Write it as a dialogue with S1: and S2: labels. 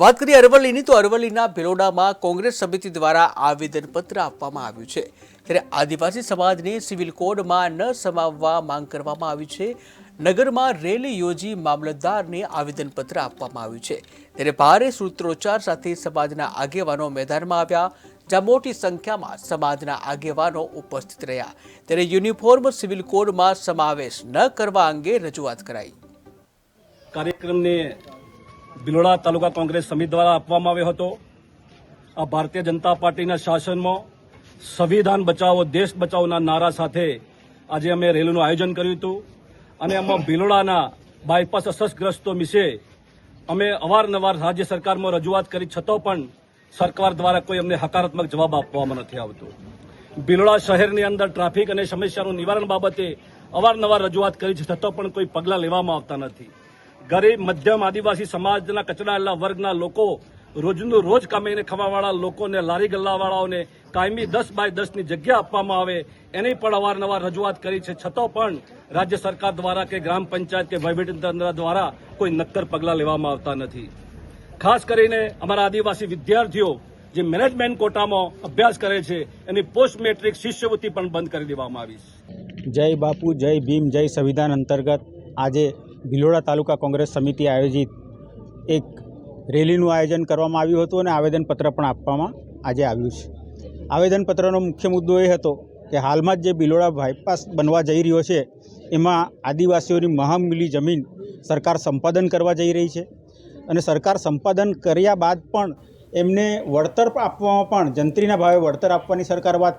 S1: વાત કરીએ અરવલ્લીની, તો અરવલ્લીના ભિલોડામાં કોંગ્રેસ સમિતિ દ્વારા આવેદનપત્ર આપવામાં આવ્યું છે. ત્યારે આદિવાસી સમાજને સિવિલ કોડમાં ન સમાવવા માંગ કરવામાં આવી છે. નગરમાં રેલી યોજી મામલતદારને આવેદનપત્ર આપવામાં આવ્યું છે. ત્યારે ભારે સૂત્રોચ્ચાર સાથે સમાજના આગેવાનો મેદાનમાં આવ્યા, જ્યાં મોટી સંખ્યામાં સમાજના આગેવાનો ઉપસ્થિત રહ્યા. ત્યારે યુનિફોર્મ સિવિલ કોડમાં સમાવેશ ન કરવા અંગે રજૂઆત કરાઈ.
S2: કાર્યક્રમને ભિલોડા તાલુકા કોંગ્રેસ સમિતિ દ્વારા આપવામાં આવ્યો હતો. આ ભારતીય જનતા પાર્ટીના શાસનમાં સંવિધાન બચાવો, દેશ બચાવોના નારા સાથે આજે અમે રેલીનું આયોજન કર્યું હતું. અને એમાં ભિલોડાના બાયપાસ અસરગ્રસ્તો વિશે અમે અવારનવાર રાજ્ય સરકારમાં રજૂઆત કરી, છતાં પણ સરકાર દ્વારા કોઈ અમને હકારાત્મક જવાબ આપવામાં નથી આવતો. ભિલોડા શહેરની અંદર ટ્રાફિક અને સમસ્યાનું નિવારણ બાબતે અવારનવાર રજૂઆત કરી છતાં પણ કોઈ પગલાં લેવામાં આવતા નથી. ગરીબ, મધ્યમ, આદિવાસી સમાજના કચડાયેલા વર્ગના લોકો રોજનું રોજ કમાઈને ખાવાવાળા લોકોને, લારી ગલ્લાવાળાઓને કાયમી દસ બાય દસની જગ્યા આપવામાં આવે, એની પણ અવારનવાર રજૂઆત કરી છે. છતાં પણ રાજ્ય સરકાર દ્વારા કે ગ્રામ પંચાયત કે વહીવટીતંત્ર દ્વારા કોઈ નક્કર પગલાં લેવામાં આવતા નથી. ખાસ કરીને અમારા આદિવાસી વિદ્યાર્થીઓ જે મેનેજમેન્ટ કોટામાં અભ્યાસ કરે છે, એની પોસ્ટ મેટ્રિક શિષ્યવૃત્તિ પણ બંધ કરી દેવામાં આવી છે.
S3: જય બાપુ, જય ભીમ, જય સંવિધાન અંતર્ગત આજે ભિલોડા તાલુકા કોંગ્રેસ સમિતિ આયોજિત એક રેલીનું આયોજન કરવામાં આવ્યું હતું અને આવેદનપત્ર પણ આપવામાં આજે આવ્યું છે. આવેદનપત્રનો મુખ્ય મુદ્દો એ હતો કે હાલમાં જ જે ભિલોડા બાયપાસ બનવા જઈ રહ્યો છે, એમાં આદિવાસીઓની મહામૂલી જમીન સરકાર સંપાદન કરવા જઈ રહી છે અને સરકાર સંપાદન કર્યા બાદ પણ એમને વળતર આપવામાં પણ જંત્રીના ભાવે વળતર આપવાની સરકાર વાત